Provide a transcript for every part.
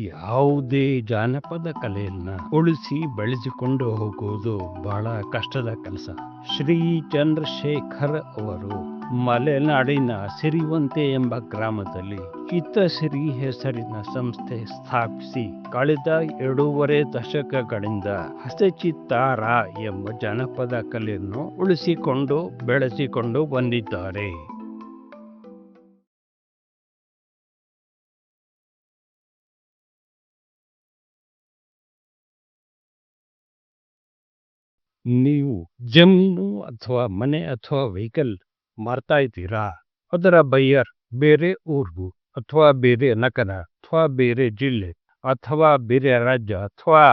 ಯಾವುದೇ ಜಾನಪದ ಕಲೆಯನ್ನ ಉಳಿಸಿ ಬೆಳೆಸಿಕೊಂಡು ಹೋಗುವುದು ಬಹಳ ಕಷ್ಟದ ಕೆಲಸ. ಶ್ರೀ ಚಂದ್ರಶೇಖರ್ ಅವರು ಮಲೆನಾಡಿನ ಸಿರಿವಂತೆ ಎಂಬ ಗ್ರಾಮದಲ್ಲಿ ಚಿತ್ತಸಿರಿ ಹೆಸರಿನ ಸಂಸ್ಥೆ ಸ್ಥಾಪಿಸಿ ಕಳೆದ ಎರಡೂವರೆ ದಶಕಗಳಿಂದ ಹಸಚಿತ್ತಾರ ಎಂಬ ಜನಪದ ಕಲೆಯನ್ನು ಉಳಿಸಿಕೊಂಡು ಬೆಳೆಸಿಕೊಂಡು ಬಂದಿದ್ದಾರೆ. ನೀವು ಜಮೀನು ಅಥವಾ ಮನೆ ಅಥವಾ ವೆಹಿಕಲ್ ಮಾರ್ತಾ ಇದ್ದೀರಾ? ಅದರ ಬೈಯರ್ ಬೇರೆ ಊರು ಅಥವಾ ಬೇರೆ ನಗರ ಅಥವಾ ಬೇರೆ ಜಿಲ್ಲೆ ಅಥವಾ ಬೇರೆ ರಾಜ್ಯ ಅಥವಾ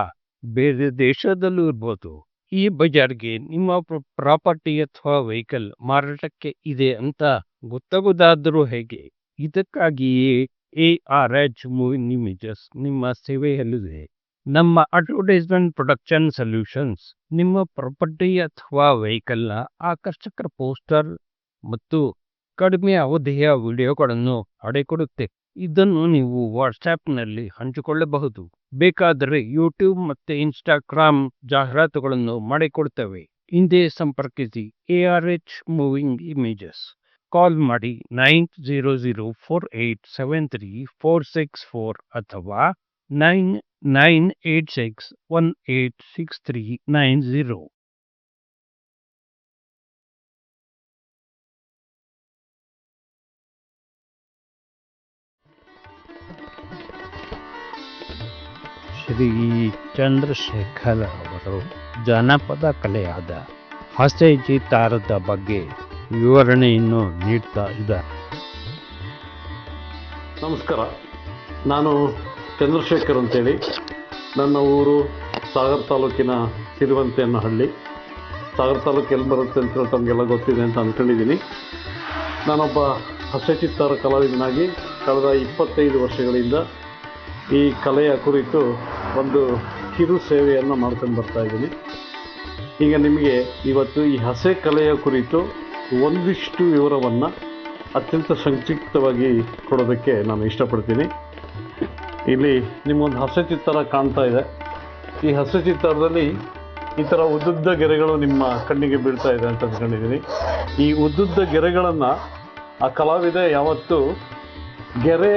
ಬೇರೆ ದೇಶದಲ್ಲೂ ಇರ್ಬೋದು. ಈ ಬಜಾರ್ಗೆ ನಿಮ್ಮ ಪ್ರಾಪರ್ಟಿ ಅಥವಾ ವೆಹಿಕಲ್ ಮಾರಾಟಕ್ಕೆ ಇದೆ ಅಂತ ಗೊತ್ತಾಗೋದಾದರೂ ಹೇಗೆ? ಇದಕ್ಕಾಗಿಯೇ A R H moving images ನಿಮ್ಮ ಸೇವೆಯಲ್ಲಿದೆ. ನಮ್ಮ ಅಡ್ವರ್ಟೈಸ್ಮೆಂಟ್ ಪ್ರೊಡಕ್ಷನ್ ಸೊಲ್ಯೂಷನ್ಸ್ ನಿಮ್ಮ ಪ್ರಾಪರ್ಟಿ ಅಥವಾ ವೆಹಿಕಲ್ನ ಆಕರ್ಷಕ ಪೋಸ್ಟರ್ ಮತ್ತು ಕಡಿಮೆ ಅವಧಿಯ ವಿಡಿಯೋಗಳನ್ನು ಅಡೆಕೊಡುತ್ತೆ. ಇದನ್ನು ನೀವು ವಾಟ್ಸ್ಆ್ಯಪ್ನಲ್ಲಿ ಹಂಚಿಕೊಳ್ಳಬಹುದು. ಬೇಕಾದರೆ ಯೂಟ್ಯೂಬ್ ಮತ್ತು ಇನ್ಸ್ಟಾಗ್ರಾಮ್ ಜಾಹೀರಾತುಗಳನ್ನು ಮಾಡಿಕೊಡ್ತವೆ ಹಿಂದೆ ಸಂಪರ್ಕಿಸಿ A R H moving images call ಮಾಡಿ nine zero zero four eight seven three four six four ಅಥವಾ nine nine eight six one eight six three nine zero Shri Chandrashekhar ಅವರು ಜಾನಪದ ಕಲೆಯಾದ ಹಸೆ ತಾರದ ಬಗ್ಗೆ ವಿವರಣೆಯನ್ನು ನೀಡ್ತಾ ಇದ್ದಾರೆ. ನಮಸ್ಕಾರ. ನಾನು ಚಂದ್ರಶೇಖರ್ ಅಂತೇಳಿ ನನ್ನ ಊರು ಸಾಗರ ತಾಲೂಕಿನ ಸಿರಿವಂತೆ ಅನ್ನೋ ಹಳ್ಳಿ ಸಾಗರ ತಾಲೂಕು ಎಲ್ಲಿ ಬರುತ್ತೆ ಅಂತ ಹೇಳಿ ತಮಗೆಲ್ಲ ಗೊತ್ತಿದೆ ಅಂತ ಅಂದ್ಕೊಂಡಿದ್ದೀನಿ ನಾನೊಬ್ಬ ಹಸ್ಯಚಿತ್ತಾರ ಕಲಾವಿದನಾಗಿ ಕಳೆದ ಇಪ್ಪತ್ತೈದು ವರ್ಷಗಳಿಂದ ಈ ಕಲೆಯ ಕುರಿತು ಒಂದು ಕಿರು ಸೇವೆಯನ್ನು ಮಾಡ್ಕೊಂಡು ಬರ್ತಾ ಇದ್ದೀನಿ. ಈಗ ನಿಮಗೆ ಇವತ್ತು ಈ ಹಸೆ ಕಲೆಯ ಕುರಿತು ಒಂದಿಷ್ಟು ವಿವರವನ್ನು ಅತ್ಯಂತ ಸಂಕ್ಷಿಪ್ತವಾಗಿ ಕೊಡೋದಕ್ಕೆ ನಾನು ಇಷ್ಟಪಡ್ತೀನಿ. ಇಲ್ಲಿ ನಿಮಗೊಂದು ಹಸೆ ಚಿತ್ತರ ಕಾಣ್ತಾ ಇದೆ. ಈ ಹಸೆ ಚಿತ್ತಾರದಲ್ಲಿ ಈ ಥರ ಉದ್ದುದ್ದ ಗೆರೆಗಳು ನಿಮ್ಮ ಕಣ್ಣಿಗೆ ಬೀಳ್ತಾ ಇದೆ ಅಂತ ಅಂದ್ಕೊಂಡಿದ್ದೀನಿ ಈ ಉದ್ದುದ್ದ ಗೆರೆಗಳನ್ನು ಆ ಕಲಾವಿದ ಯಾವತ್ತೂ ಗೆರೆ,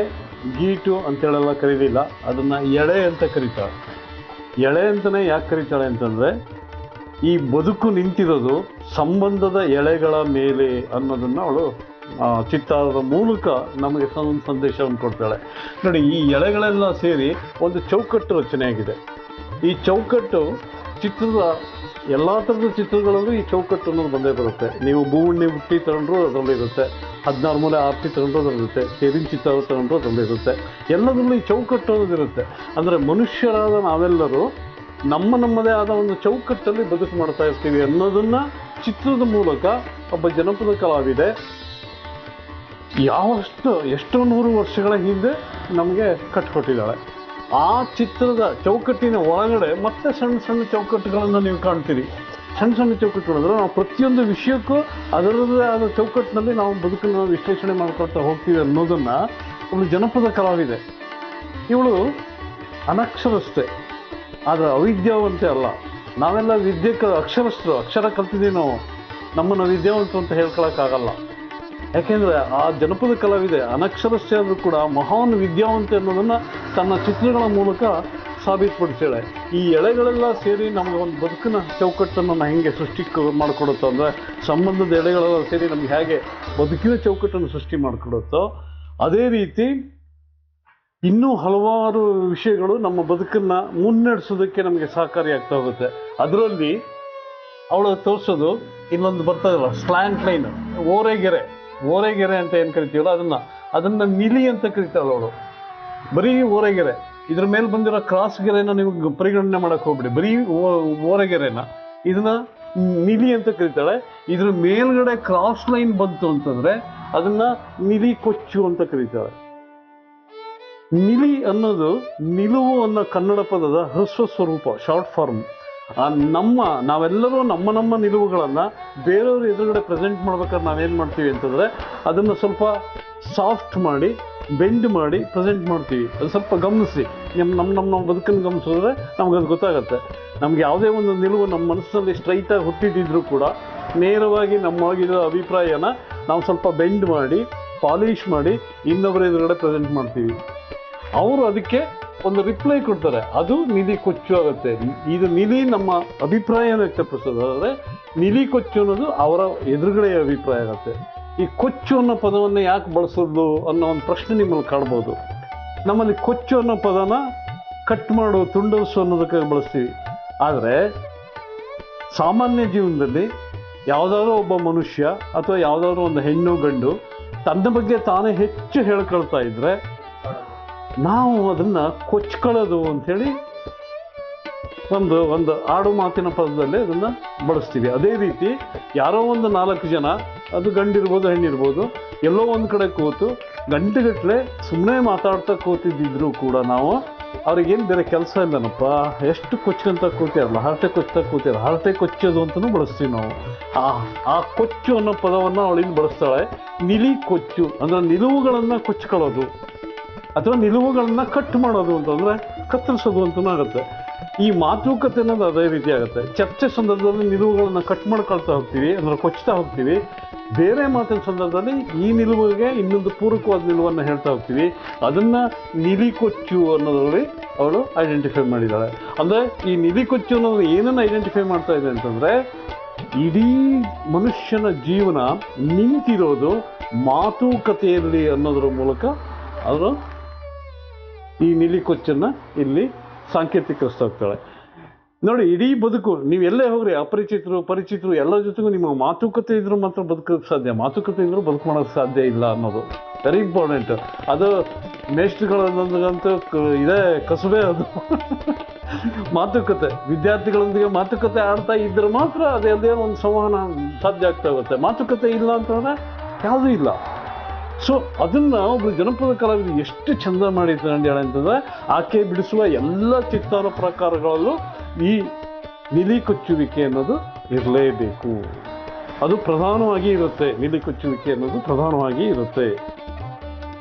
ಗೀಟು ಅಂತೇಳೆಲ್ಲ ಕರೀಲಿಲ್ಲ ಅದನ್ನು ಎಳೆ ಅಂತ ಕರೀತಾಳೆ ಎಳೆ ಅಂತಲೇ ಯಾಕೆ ಕರೀತಾಳೆ ಅಂತಂದರೆ, ಈ ಬದುಕು ನಿಂತಿರೋದು ಸಂಬಂಧದ ಎಳೆಗಳ ಮೇಲೆ ಅನ್ನೋದನ್ನು ಅವಳು ಆ, ಚಿತ್ತಾರದ ಮೂಲಕ ನಮಗೆ ಒಂದು ಸಂದೇಶವನ್ನು ಕೊಡ್ತಾಳೆ. ನೋಡಿ ಈ ಎಳೆಗಳೆಲ್ಲ ಸೇರಿ ಒಂದು ಚೌಕಟ್ಟು ರಚನೆಯಾಗಿದೆ. ಈ ಚೌಕಟ್ಟು ಚಿತ್ರದ ಎಲ್ಲ ಥರದ ಚಿತ್ರಗಳಲ್ಲೂ ಈ ಚೌಕಟ್ಟು ಅನ್ನೋದು ಬಂದೇ ಬರುತ್ತೆ. ನೀವು ಭೂಮಿ ಹುಟ್ಟಿ ತಗೊಂಡ್ರು ಅದರಲ್ಲಿ ಇರುತ್ತೆ. ಹದಿನಾರು ಮೂಲೆ ಆರತಿ ತಗೊಂಡ್ರು ಅದರಲ್ಲಿರುತ್ತೆ ಸೇರಿನ ಚಿತ್ರ ತಗೊಂಡ್ರು ಅದರಲ್ಲಿರುತ್ತೆ ಎಲ್ಲದರಲ್ಲೂ ಈ ಚೌಕಟ್ಟು ಅನ್ನೋದಿರುತ್ತೆ ಅಂದರೆ ಮನುಷ್ಯರಾದ ನಾವೆಲ್ಲರೂ ನಮ್ಮ ನಮ್ಮದೇ ಆದ ಒಂದು ಚೌಕಟ್ಟಲ್ಲಿ ಬದುಕು ಮಾಡ್ತಾ ಇರ್ತೀವಿ ಅನ್ನೋದನ್ನು ಚಿತ್ರದ ಮೂಲಕ ಒಬ್ಬ ಜನಪದ ಕಲಾವಿದೆ ಯಾವಷ್ಟು ಎಷ್ಟೋ ನೂರು ವರ್ಷಗಳ ಹಿಂದೆ ನಮಗೆ ಕಟ್ಕೊಟ್ಟಿದ್ದಾಳೆ. ಆ ಚಿತ್ರದ ಚೌಕಟ್ಟಿನ ಒಳಗಡೆ ಮತ್ತೆ ಸಣ್ಣ ಸಣ್ಣ ಚೌಕಟ್ಟುಗಳನ್ನು ನೀವು ಕಾಣ್ತೀರಿ. ಸಣ್ಣ ಸಣ್ಣ ಚೌಕಟ್ಟುಗಳು ಅಂದರೆ ನಾವು ಪ್ರತಿಯೊಂದು ವಿಷಯಕ್ಕೂ ಅದರದ್ದೇ ಆದ ಚೌಕಟ್ಟಿನಲ್ಲಿ ನಾವು ಬದುಕನ್ನು ವಿಶ್ಲೇಷಣೆ ಮಾಡ್ಕೊಳ್ತಾ ಹೋಗ್ತೀವಿ ಅನ್ನೋದನ್ನು ಒಂದು ಜನಪದ ಕಲಾವಿದೆ. ಇವಳು ಅನಕ್ಷರಸ್ಥೆ. ಆದರೆ ಅವಿದ್ಯಾವಂತೆ ಅಲ್ಲ. ನಾವೆಲ್ಲ ವಿದ್ಯೆ ಕ ಅಕ್ಷರಸ್ಥರು, ಅಕ್ಷರ ಕಲ್ತಿದ್ದೀವಿ ನಾವು. ನಮ್ಮನ್ನು ವಿದ್ಯಾವಂತ ಅಂತ ಹೇಳ್ಕೊಳಕ್ಕಾಗಲ್ಲ. ಯಾಕೆಂದರೆ ಆ ಜನಪದ ಕಲಾವಿದೆ ಅನಕ್ಷರಸ್ಥೆ ಆದರೂ ಕೂಡ ಮಹಾನ್ ವಿದ್ಯಾವಂತ ಅನ್ನೋದನ್ನು ತನ್ನ ಚಿತ್ರಗಳ ಮೂಲಕ ಸಾಬೀತುಪಡಿಸ್ಯಾಳೆ. ಈ ಎಳೆಗಳೆಲ್ಲ ಸೇರಿ ನಮಗೆ ಒಂದು ಬದುಕಿನ ಚೌಕಟ್ಟನ್ನು ಹೆಂಗೆ ಸೃಷ್ಟಿ ಮಾಡಿಕೊಡುತ್ತೋ ಅಂದರೆ ಸಂಬಂಧದ ಎಳೆಗಳೆಲ್ಲ ಸೇರಿ ನಮ್ಗೆ ಹೇಗೆ ಬದುಕಿನ ಚೌಕಟ್ಟನ್ನು ಸೃಷ್ಟಿ ಮಾಡಿಕೊಡುತ್ತೋ, ಅದೇ ರೀತಿ ಇನ್ನೂ ಹಲವಾರು ವಿಷಯಗಳು ನಮ್ಮ ಬದುಕನ್ನು ಮುನ್ನಡೆಸೋದಕ್ಕೆ ನಮಗೆ ಸಹಕಾರಿಯಾಗ್ತಾ ಹೋಗುತ್ತೆ. ಅದರಲ್ಲಿ ಅವಳು ತೋರಿಸೋದು ಇನ್ನೊಂದು ಬರ್ತಾ ಇಲ್ಲ ಸ್ಲ್ಯಾಂಟ್ ಲೈನ್ ಓರೆಗೆರೆ. ಓರೆಗೆರೆ ಅಂತ ಏನು ಕರಿತೀವಲ್ಲ ಅದನ್ನ ಅದನ್ನ ನಿಲಿ ಅಂತ ಕರಿತಾಳೆ ಅವಳು ಬರೀ ಓರೆಗೆರೆ. ಇದ್ರ ಮೇಲೆ ಬಂದಿರೋ ಕ್ರಾಸ್ ಗೆರೆನ ನೀವು ಪರಿಗಣನೆ ಮಾಡಕ್ ಹೋಗ್ಬಿಡಿ. ಬರೀ ಓರೆಗೆರೆನ. ಇದನ್ನ ನಿಲಿ ಅಂತ ಕರಿತಾಳೆ. ಇದ್ರ ಮೇಲ್ಗಡೆ ಕ್ರಾಸ್ ಲೈನ್ ಬಂತು ಅಂತಂದ್ರೆ ಅದನ್ನ ನಿಲಿ ಕೊಚ್ಚು ಅಂತ ಕರೀತಾಳೆ. ನಿಲಿ ಅನ್ನೋದು ನಿಲುವು ಅನ್ನೋ ಕನ್ನಡ ಪದದ ಹ್ರಸ್ವ ಸ್ವರೂಪ, ಶಾರ್ಟ್ ಫಾರ್ಮ್. ನಮ್ಮ, ನಾವೆಲ್ಲರೂ ನಮ್ಮ ನಮ್ಮ ನಿಲುವುಗಳನ್ನು ಬೇರೆಯವ್ರ ಎದುರುಗಡೆ ಪ್ರೆಸೆಂಟ್ ಮಾಡ್ಬೇಕಾದ್ರೆ ನಾವೇನು ಮಾಡ್ತೀವಿ ಅಂತಂದರೆ ಅದನ್ನು ಸ್ವಲ್ಪ ಸಾಫ್ಟ್ ಮಾಡಿ ಬೆಂಡ್ ಮಾಡಿ ಪ್ರೆಸೆಂಟ್ ಮಾಡ್ತೀವಿ. ಅದು ಸ್ವಲ್ಪ ಗಮನಿಸಿ. ನಮ್ಮ ನಮ್ಮ ನಮ್ಮ ನಮ್ಮ ಬದುಕನ್ನು ಗಮನಿಸಿದ್ರೆ ನಮ್ಗೆ ಅದು ಗೊತ್ತಾಗುತ್ತೆ. ನಮ್ಗೆ ಯಾವುದೇ ಒಂದು ನಿಲುವು ನಮ್ಮ ಮನಸ್ಸಿನಲ್ಲಿ ಸ್ಟ್ರೈಟಾಗಿ ಹುಟ್ಟಿದ್ದಿದ್ರೂ ಕೂಡ ನೇರವಾಗಿ ನಮ್ಮೊಳಗಿರೋ ಅಭಿಪ್ರಾಯನ ನಾವು ಸ್ವಲ್ಪ ಬೆಂಡ್ ಮಾಡಿ ಪಾಲಿಷ್ ಮಾಡಿ ಇನ್ನೊಬ್ಬರ ಎದುರುಗಡೆ ಪ್ರೆಸೆಂಟ್ ಮಾಡ್ತೀವಿ. ಅವರು ಅದಕ್ಕೆ ಒಂದು ರಿಪ್ಲೈ ಕೊಡ್ತಾರೆ. ಅದು ನಿಧಿ ಕೊಚ್ಚು ಆಗುತ್ತೆ. ಇದು ನಿಧಿ ನಮ್ಮ ಅಭಿಪ್ರಾಯನ ವ್ಯಕ್ತಪಡಿಸೋದಾದ್ರೆ, ನಿಧಿ ಕೊಚ್ಚು ಅನ್ನೋದು ಅವರ ಎದುರುಗಡೆಯ ಅಭಿಪ್ರಾಯ ಆಗುತ್ತೆ. ಈ ಕೊಚ್ಚು ಅನ್ನೋ ಪದವನ್ನು ಯಾಕೆ ಬಳಸೋದು ಅನ್ನೋ ಒಂದು ಪ್ರಶ್ನೆ ನಿಮ್ಮಲ್ಲಿ ಕಾಣ್ಬೋದು. ನಮ್ಮಲ್ಲಿ ಕೊಚ್ಚು ಅನ್ನೋ ಪದನ ಕಟ್ ಮಾಡು, ತುಂಡರಿಸು ಅನ್ನೋದಕ್ಕೆ ಬಳಸ್ತೀವಿ. ಆದರೆ, ಸಾಮಾನ್ಯ ಜೀವನದಲ್ಲಿ ಯಾವುದಾದ್ರೂ ಒಬ್ಬ ಮನುಷ್ಯ ಅಥವಾ ಯಾವುದಾದ್ರೂ ಒಂದು ಹೆಣ್ಣು ಗಂಡು ತನ್ನ ಬಗ್ಗೆ ತಾನೇ ಹೆಚ್ಚು ಹೇಳ್ಕೊಳ್ತಾ ಇದ್ರೆ ನಾವು ಅದನ್ನ ಕೊಚ್ಕೊಳ್ಳೋದು ಅಂಥೇಳಿ ಒಂದು ಒಂದು ಆಡು ಮಾತಿನ ಪದದಲ್ಲಿ ಅದನ್ನ ಬಳಸ್ತೀವಿ. ಅದೇ ರೀತಿ ಯಾರೋ ಒಂದು ನಾಲ್ಕು ಜನ, ಅದು ಗಂಡಿರ್ಬೋದು, ಹೆಣ್ಣಿರ್ಬೋದು, ಎಲ್ಲೋ ಒಂದು ಕಡೆ ಕೂತು ಗಂಟೆಗಟ್ಟಲೆ ಸುಮ್ಮನೆ ಮಾತಾಡ್ತಾ ಕೂತಿದ್ದಿದ್ರು ಕೂಡ ನಾವು, ಅವ್ರಿಗೇನು ಬೇರೆ ಕೆಲಸ ಇಲ್ಲನಪ್ಪ. ಎಷ್ಟು ಕೊಚ್ಕೊಂತ ಕೂತಿರಲ್ಲ, ಹರಟೆ ಕೊಚ್ತಾ ಕೂತಿರಲ್ಲ ಹರಟೆ ಕೊಚ್ಚೋದು ಅಂತಲೂ ಬಳಸ್ತೀವಿ ನಾವು. ಆ ಆ ಕೊಚ್ಚು ಅನ್ನೋ ಪದವನ್ನು ಅವಳಿಂದ ಬಳಸ್ತಾಳೆ. ನಿಲಿ ಕೊಚ್ಚು, ಅಂದ್ರೆ ನಿಲುವುಗಳನ್ನು ಕೊಚ್ಕೊಳ್ಳೋದು ಅಥವಾ ನಿಲುವುಗಳನ್ನ ಕಟ್ ಮಾಡೋದು ಅಂತಂದರೆ ಕತ್ತರಿಸೋದು ಅಂತಲೂ ಆಗುತ್ತೆ. ಈ ಮಾತುಕತೆ ಅನ್ನೋದು ಅದೇ ರೀತಿ ಆಗುತ್ತೆ. ಚರ್ಚೆ ಸಂದರ್ಭದಲ್ಲಿ ನಿಲುವುಗಳನ್ನ ಕಟ್ ಮಾಡ್ಕೊಳ್ತಾ ಹೋಗ್ತೀವಿ, ಅಂದ್ರೆ ಕೊಚ್ತಾ ಹೋಗ್ತೀವಿ. ಬೇರೆ ಮಾತಿನ ಸಂದರ್ಭದಲ್ಲಿ ಈ ನಿಲುವಿಗೆ ಇನ್ನೊಂದು ಪೂರಕವಾದ ನಿಲುವನ್ನು ಹೇಳ್ತಾ ಹೋಗ್ತೀವಿ. ಅದನ್ನು ನಿಲಿ ಕೊಚ್ಚು ಅನ್ನೋದ್ರಲ್ಲಿ ಅವಳು ಐಡೆಂಟಿಫೈ ಮಾಡಿದ್ದಾಳೆ. ಅಂದರೆ ಈ ನಿಲಿ ಕೊಚ್ಚು ಅನ್ನೋದು ಏನನ್ನು ಐಡೆಂಟಿಫೈ ಮಾಡ್ತಾ ಇದೆ ಅಂತಂದರೆ, ಇಡೀ ಮನುಷ್ಯನ ಜೀವನ ನಿಂತಿರೋದು ಮಾತುಕತೆಯಲ್ಲಿ ಅನ್ನೋದ್ರ ಮೂಲಕ. ಅವರು ಈ ನಿಲಿಕೊಚ್ಚನ್ನ ಇಲ್ಲಿ ಸಾಂಕೇತಿಕರಿಸ್ತಾ ಹೋಗ್ತಾಳೆ ನೋಡಿ, ಇಡೀ ಬದುಕು ನೀವು ಎಲ್ಲೇ ಹೋಗ್ರಿ, ಅಪರಿಚಿತರು, ಪರಿಚಿತರು, ಎಲ್ಲರ ಜೊತೆಗೂ ನಿಮ್ಮ ಮಾತುಕತೆ ಇದ್ರೂ ಮಾತ್ರ ಬದುಕೋಕ್ಕೆ ಸಾಧ್ಯ. ಮಾತುಕತೆ ಇದ್ರೂ ಬದುಕು ಮಾಡೋಕ್ಕೆ ಸಾಧ್ಯ ಇಲ್ಲ ಅನ್ನೋದು. ವೆರಿ ಇಂಪಾರ್ಟೆಂಟ್ ಅದು ಮೇಷ್ಟ್ಗಳಂತೂ ಇದೇ ಕಸುಬೆ ಅದು. ಮಾತುಕತೆ. ವಿದ್ಯಾರ್ಥಿಗಳೊಂದಿಗೆ ಮಾತುಕತೆ ಆಡ್ತಾ ಇದ್ರೆ ಮಾತ್ರ ಅದೇ ಒಂದು ಸಂವಹನ ಸಾಧ್ಯ ಆಗ್ತಾ ಹೋಗುತ್ತೆ. ಮಾತುಕತೆ ಇಲ್ಲ ಅಂತಂದರೆ ಯಾವುದೂ ಇಲ್ಲ. ಸೊ ಅದನ್ನ ಒಬ್ಬ ಜನಪದ ಕಲಾವಿದರು ಎಷ್ಟು ಚಂದ ಮಾಡಿ ತಗೊಂಡ್ಯಾಳೆ ಅಂತಂದ್ರೆ ಆಕೆ ಬಿಡಿಸುವ ಎಲ್ಲ ಚಿತ್ತಾರ ಪ್ರಕಾರಗಳಲ್ಲೂ ಈ ನಿಲಿ ಕೊಚ್ಚುವಿಕೆ ಅನ್ನೋದು ಇರಲೇಬೇಕು. ಅದು ಪ್ರಧಾನವಾಗಿ ಇರುತ್ತೆ. ನಿಲಿ ಕೊಚ್ಚುವಿಕೆ ಅನ್ನೋದು ಪ್ರಧಾನವಾಗಿ ಇರುತ್ತೆ.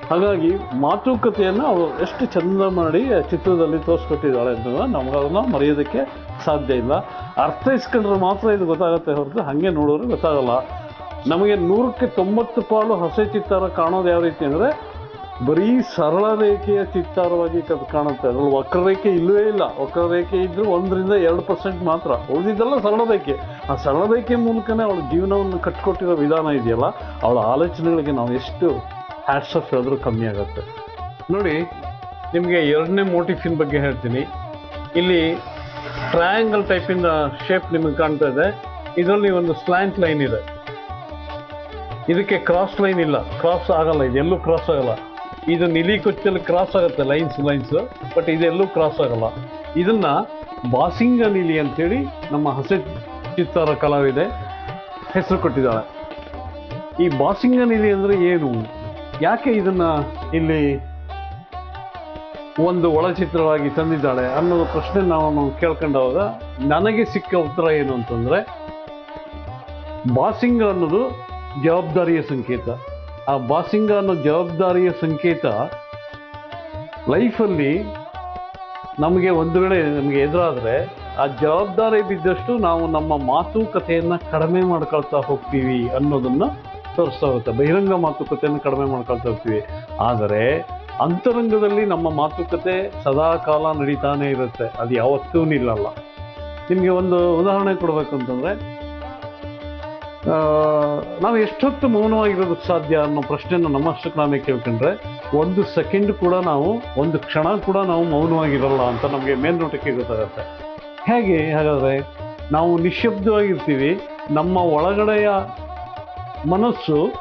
ಹಾಗಾಗಿ ಮಾತುಕತೆಯನ್ನು ಅವರು ಎಷ್ಟು ಚಂದ ಮಾಡಿ ಚಿತ್ರದಲ್ಲಿ ತೋರಿಸ್ಕೊಟ್ಟಿದ್ದಾಳೆ ಅಂತ ನಮ್ಗೆ ಅದನ್ನ ಮರೆಯೋದಕ್ಕೆ ಸಾಧ್ಯ ಇಲ್ಲ. ಅರ್ಥೈಸ್ಕೊಂಡ್ರೆ ಮಾತ್ರ ಇದು ಗೊತ್ತಾಗುತ್ತೆ ಹೊರತು ಹಾಗೆ ನೋಡೋರು ಗೊತ್ತಾಗಲ್ಲ. ನಮಗೆ ನೂರಕ್ಕೆ ತೊಂಬತ್ತು ಪಾಲು ಹಸೆ ಚಿತ್ತಾರ ಕಾಣೋದು ಯಾವ ರೀತಿ ಅಂದರೆ ಬರೀ ಸರಳ ರೇಖೆಯ ಚಿತ್ತಾರವಾಗಿ ಕದ್ ಕಾಣುತ್ತೆ. ಅದ್ರಲ್ಲಿ ವಕ್ರರೇಖೆ ಇಲ್ಲವೇ ಇಲ್ಲ. ವಕ್ರರೇಖೆ ಇದ್ದರೂ ಒಂದರಿಂದ ಎರಡು ಪರ್ಸೆಂಟ್ ಮಾತ್ರ. ಉಳಿದಿದ್ದೆಲ್ಲ ಸರಳ ರೇಖೆ. ಆ ಸರಳ ರೇಖೆ ಮೂಲಕನೇ ಅವಳ ಜೀವನವನ್ನು ಕಟ್ಕೊಟ್ಟಿರೋ ವಿಧಾನ ಇದೆಯಲ್ಲ, ಅವಳ ಆಲೋಚನೆಗಳಿಗೆ ನಾವು ಎಷ್ಟು ಹ್ಯಾಟ್ಸ್ ಆಫ್ ಹೇಳಿದ್ರೂ ಕಮ್ಮಿ ಆಗುತ್ತೆ. ನೋಡಿ, ನಿಮಗೆ ಎರಡನೇ ಮೋಟಿಫಿನ್ ಬಗ್ಗೆ ಹೇಳ್ತೀನಿ. ಇಲ್ಲಿ ಟ್ರಯಾಂಗಲ್ ಟೈಪಿಂದ ಶೇಪ್ ನಿಮಗೆ ಕಾಣ್ತಾ ಇದೆ. ಇದರಲ್ಲಿ ಒಂದು ಸ್ಲ್ಯಾಂಟ್ ಲೈನ್ ಇದೆ. ಇದಕ್ಕೆ ಕ್ರಾಸ್ ಲೈನ್ ಇಲ್ಲ. ಕ್ರಾಸ್ ಆಗಲ್ಲ, ಇದೆಲ್ಲೂ ಕ್ರಾಸ್ ಆಗಲ್ಲ. ಇದು ನಿಲಿ ಕೊಚ್ಚಲ್ಲಿ ಕ್ರಾಸ್ ಆಗುತ್ತೆ ಲೈನ್ಸ್ ಲೈನ್ಸ್ ಬಟ್ ಇದೆಲ್ಲೂ ಕ್ರಾಸ್ ಆಗಲ್ಲ. ಇದನ್ನ ಬಾಸಿಂಗ ನಿಲಿ ಅಂತೇಳಿ ನಮ್ಮ ಹಸೆ ಚಿತ್ತಾರ ಕಲಾವಿದೆ ಹೆಸರು ಕೊಟ್ಟಿದ್ದಾಳೆ. ಈ ಬಾಸಿಂಗ ನಿಲಿ ಅಂದ್ರೆ ಏನು? ಯಾಕೆ ಇದನ್ನ ಇಲ್ಲಿ ಒಂದು ಒಳಚಿತ್ರವಾಗಿ ತಂದಿದ್ದಾಳೆ ಅನ್ನೋ ಪ್ರಶ್ನೆ ನಾವು ಕೇಳ್ಕೊಂಡವಾಗ ನನಗೆ ಸಿಕ್ಕ ಉತ್ತರ ಏನು ಅಂತಂದ್ರೆ, ಬಾಸಿಂಗ ಅನ್ನೋದು ಜವಾಬ್ದಾರಿಯ ಸಂಕೇತ. ಆ ಬಾಸಿಂಗ ಅನ್ನೋ ಜವಾಬ್ದಾರಿಯ ಸಂಕೇತ ಲೈಫಲ್ಲಿ ನಮಗೆ ಒಂದು ವೇಳೆ ನಮಗೆ ಎದುರಾದರೆ, ಆ ಜವಾಬ್ದಾರಿ ಬಿದ್ದಷ್ಟು ನಾವು ನಮ್ಮ ಮಾತುಕತೆಯನ್ನು ಕಡಿಮೆ ಮಾಡ್ಕೊಳ್ತಾ ಹೋಗ್ತೀವಿ ಅನ್ನೋದನ್ನ ತೋರಿಸ್ತಾ ಹೋಗುತ್ತೆ ಬಹಿರಂಗ ಮಾತುಕತೆಯನ್ನು ಕಡಿಮೆ ಮಾಡ್ಕೊಳ್ತಾ ಹೋಗ್ತೀವಿ. ಆದರೆ ಅಂತರಂಗದಲ್ಲಿ ನಮ್ಮ ಮಾತುಕತೆ ಸದಾ ಕಾಲ ನಡೀತಾನೆ ಇರುತ್ತೆ. ಅದು ಯಾವತ್ತೂ ನಿಲ್ಲಲ್ಲ. ನಿಮಗೆ ಒಂದು ಉದಾಹರಣೆ ಕೊಡಬೇಕು ಅಂತಂದರೆ ನಾವು ಎಷ್ಟೊತ್ತು ಮೌನವಾಗಿರೋದಕ್ಕೆ ಸಾಧ್ಯ ಅನ್ನೋ ಪ್ರಶ್ನೆಯನ್ನು ನಮ್ಮಷ್ಟಕ್ಕೆ ನಾವೇ ಕೇಳ್ಕೊಂಡ್ರೆ, ಒಂದು ಸೆಕೆಂಡ್ ಕೂಡ ನಾವು, ಒಂದು ಕ್ಷಣ ಕೂಡ ನಾವು ಮೌನವಾಗಿರಲ್ಲ ಅಂತ ನಮಗೆ ಮೇಲ್ನೋಟಕ್ಕೆ ಗೊತ್ತಾಗುತ್ತೆ. ಹೇಗೆ? ಹಾಗಾದರೆ ನಾವು ನಿಶ್ಶಬ್ದವಾಗಿರ್ತೀವಿ ನಮ್ಮ ಒಳಗಡೆಯ ಮನಸ್ಸು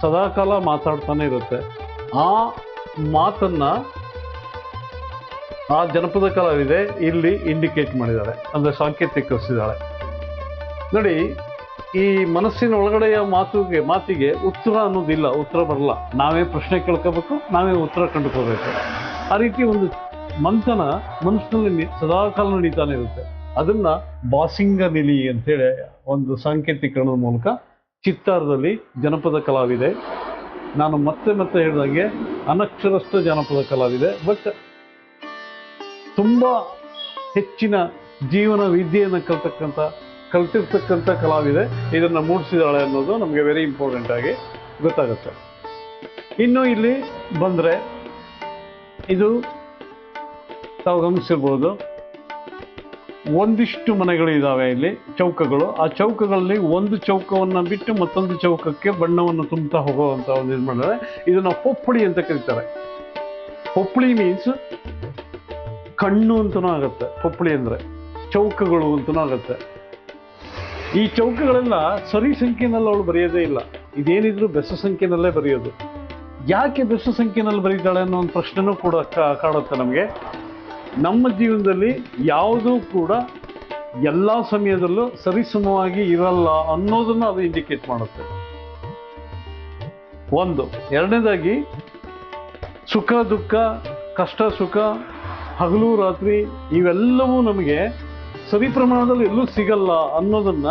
ಸದಾಕಾಲ ಮಾತಾಡ್ತಾನೆ ಇರುತ್ತೆ. ಆ ಮಾತನ್ನ ಆ ಜನಪದ ಕಲಾವಿದೆ ಇಲ್ಲಿ ಇಂಡಿಕೇಟ್ ಮಾಡಿದ್ದಾಳೆ ಅಂದರೆ ಸಾಂಕೇತಿಕರಿಸಿದ್ದಾಳೆ. ನೋಡಿ ಈ ಮನಸ್ಸಿನ ಒಳಗಡೆಯ ಮಾತುಗೆ, ಮಾತಿಗೆ ಉತ್ತರ ಅನ್ನೋದಿಲ್ಲ, ಉತ್ತರ ಬರಲ್ಲ. ನಾವೇ ಪ್ರಶ್ನೆ ಕೇಳ್ಕೋಬೇಕು, ನಾವೇ ಉತ್ತರ ಕಂಡುಕೋಬೇಕು ಆ ರೀತಿ ಒಂದು ಮಂಥನ ಮನಸ್ಸಿನಲ್ಲಿ ಸದಾಕಾಲ ನಡೀತಾನೆ ಇರುತ್ತೆ. ಅದನ್ನ ಬಾಸಿಂಗ ನಿಲಿ ಅಂತೇಳಿ ಒಂದು ಸಾಂಕೇತಿಕರಣದ ಮೂಲಕ ಚಿತ್ತಾರದಲ್ಲಿ ಜನಪದ ಕಲಾವಿದೆ. ನಾನು ಮತ್ತೆ ಮತ್ತೆ ಹೇಳಿದಂಗೆ ಅನಕ್ಷರಸ್ಥ ಜನಪದ ಕಲಾವಿದೆ. ಬಟ್ ತುಂಬ ಹೆಚ್ಚಿನ ಜೀವನ ವಿದ್ಯೆಯನ್ನು ಕಲ್ತಕ್ಕಂಥ ಕಲ್ತಿರ್ತಕ್ಕಂಥ ಕಲಾವಿದೆ ಇದನ್ನ ಮೂಡಿಸಿದಾಳೆ ಅನ್ನೋದು ನಮಗೆ ವೆರಿ ಇಂಪಾರ್ಟೆಂಟ್ ಆಗಿ ಗೊತ್ತಾಗುತ್ತೆ. ಇನ್ನು ಇಲ್ಲಿ ಬಂದರೆ ಇದು ತಾವು ಗಮನಿಸಿರ್ಬೋದು ಒಂದಿಷ್ಟು ಮನೆಗಳು ಇದ್ದಾವೆ ಇಲ್ಲಿ, ಚೌಕಗಳು. ಆ ಚೌಕಗಳಲ್ಲಿ ಒಂದು ಚೌಕವನ್ನು ಬಿಟ್ಟು ಮತ್ತೊಂದು ಚೌಕಕ್ಕೆ ಬಣ್ಣವನ್ನು ತುಂಬುತ್ತಾ ಹೋಗುವಂತ ಒಂದು ಇದು ಮಾಡಿದ್ರೆ ಇದನ್ನ ಪೊಪ್ಪಳಿ ಅಂತ ಕರೀತಾರೆ. ಪೊಪ್ಪಳಿ ಮೀನ್ಸ್ ಕಣ್ಣು ಅಂತನೂ ಆಗುತ್ತೆ. ಪೊಪ್ಪಳಿ ಅಂದ್ರೆ ಚೌಕಗಳು ಅಂತನೂ ಆಗುತ್ತೆ. ಈ ಚೌಕಗಳೆಲ್ಲ ಸರಿ ಸಂಖ್ಯೆನಲ್ಲಿ ಅವಳು ಬರೆಯೋದೇ ಇಲ್ಲ. ಇದೇನಿದ್ರು ಬೆಸ ಸಂಖ್ಯೆನಲ್ಲೇ ಬರೆಯೋದು. ಯಾಕೆ ಬೆಸ ಸಂಖ್ಯೆನಲ್ಲಿ ಬರೀತಾಳೆ ಅನ್ನೋ ಒಂದು ಪ್ರಶ್ನೆನೂ ಕೂಡ ಕಾಡುತ್ತೆ ನಮಗೆ. ನಮ್ಮ ಜೀವನದಲ್ಲಿ ಯಾವುದೂ ಕೂಡ ಎಲ್ಲ ಸಮಯದಲ್ಲೂ ಸರಿಸಮವಾಗಿ ಇರಲ್ಲ ಅನ್ನೋದನ್ನ ಅದು ಇಂಡಿಕೇಟ್ ಮಾಡುತ್ತೆ. ಒಂದು. ಎರಡನೇದಾಗಿ, ಸುಖ, ದುಃಖ, ಕಷ್ಟ, ಸುಖ, ಹಗಲು, ರಾತ್ರಿ ಇವೆಲ್ಲವೂ ನಮಗೆ ಸರಿ ಪ್ರಮಾಣದಲ್ಲಿ ಎಲ್ಲೂ ಸಿಗಲ್ಲ ಅನ್ನೋದನ್ನ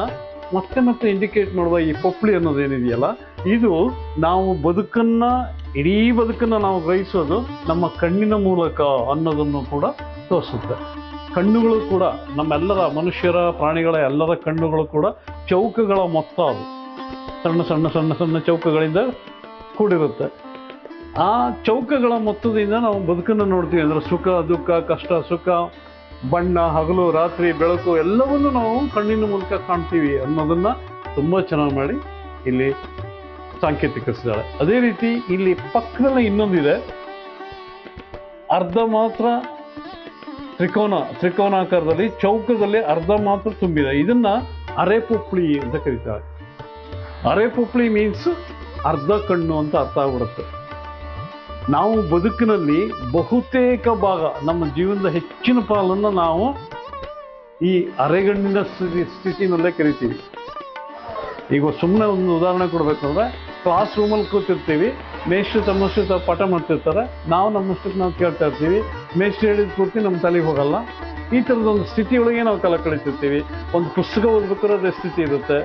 ಮತ್ತೆ ಮತ್ತೆ ಇಂಡಿಕೇಟ್ ಮಾಡುವ ಈ ಪೊಪ್ಳಿ ಅನ್ನೋದೇನಿದೆಯಲ್ಲ ಇದು ನಾವು ಬದುಕನ್ನ, ಇಡೀ ಬದುಕನ್ನ ನಾವು ಗ್ರಹಿಸೋದು ನಮ್ಮ ಕಣ್ಣಿನ ಮೂಲಕ ಅನ್ನೋದನ್ನು ಕೂಡ ತೋರಿಸುತ್ತೆ. ಕಣ್ಣುಗಳು ಕೂಡ ನಮ್ಮೆಲ್ಲರ ಮನುಷ್ಯರ, ಪ್ರಾಣಿಗಳ ಎಲ್ಲರ ಕಣ್ಣುಗಳು ಕೂಡ ಚೌಕಗಳ ಮೊತ್ತ ಅದು. ಸಣ್ಣ ಸಣ್ಣ ಸಣ್ಣ ಸಣ್ಣ ಚೌಕಗಳಿಂದ ಕೂಡಿರುತ್ತೆ. ಆ ಚೌಕಗಳ ಮೊತ್ತದಿಂದ ನಾವು ಬದುಕನ್ನು ನೋಡ್ತೀವಿ. ಅಂದ್ರೆ ಸುಖ, ದುಃಖ, ಕಷ್ಟ, ಸುಖ ಬಣ್ಣ, ಹಗಲು, ರಾತ್ರಿ, ಬೆಳಕು ಎಲ್ಲವನ್ನೂ ನಾವು ಕಣ್ಣಿನ ಮೂಲಕ ಕಾಣ್ತೀವಿ ಅನ್ನೋದನ್ನ ತುಂಬಾ ಚೆನ್ನಾಗಿ ಮಾಡಿ ಇಲ್ಲಿ ಸಾಂಕೇತಿಕರಿಸಿದ್ದಾಳೆ ಅದೇ ರೀತಿ ಇಲ್ಲಿ ಪಕ್ಕದಲ್ಲಿ ಇನ್ನೊಂದಿದೆ. ಅರ್ಧ ಮಾತ್ರ ತ್ರಿಕೋನ, ತ್ರಿಕೋನಾಕಾರದಲ್ಲಿ, ಚೌಕದಲ್ಲಿ ಅರ್ಧ ಮಾತ್ರ ತುಂಬಿದೆ. ಇದನ್ನ ಅರೆಪುಪ್ಳಿ ಅಂತ ಕರೀತಾರೆ. ಅರೆಪುಪ್ಳಿ ಮೀನ್ಸ್ ಅರ್ಧ ಕಣ್ಣು ಅಂತ ಅರ್ಥ ಆಗ್ಬಿಡುತ್ತೆ. ನಾವು ಬದುಕಿನಲ್ಲಿ ಬಹುತೇಕ ಭಾಗ ನಮ್ಮ ಜೀವನದ ಹೆಚ್ಚಿನ ಪಾಲನ್ನು ನಾವು ಈ ಅರೆಗಣ್ಣಿನ ಸ್ಥಿತಿ ಸ್ಥಿತಿನಲ್ಲೇ ಕರಿತೀವಿ ಈಗ ಸುಮ್ಮನೆ ಒಂದು ಉದಾಹರಣೆ ಕೊಡ್ಬೇಕಂದ್ರೆ ಕ್ಲಾಸ್ ರೂಮಲ್ಲಿ ಕೂತಿರ್ತೀವಿ. ಮೇಷ್ಟ್ರು ತಮ್ಮಷ್ಟು ಪಾಠ ಮಾಡ್ತಿರ್ತಾರೆ. ನಾವು ನಮ್ಮಷ್ಟಕ್ಕೆ ನಾವು ಕೇಳ್ತಾ ಇರ್ತೀವಿ. ಮೇಷ್ಟ್ರು ಹೇಳಿದ ಪೂರ್ತಿ ನಮ್ಮ ತಲೆಗೆ ಹೋಗಲ್ಲ. ಈ ಥರದ ಒಂದು ಸ್ಥಿತಿಯೊಳಗೆ ನಾವು ಕಾಲ ಕಳೀತಿರ್ತೀವಿ. ಒಂದು ಪುಸ್ತಕ ಓದ್ಬೇಕಾದ್ರೆ ಅದೇ ಸ್ಥಿತಿ ಇರುತ್ತೆ.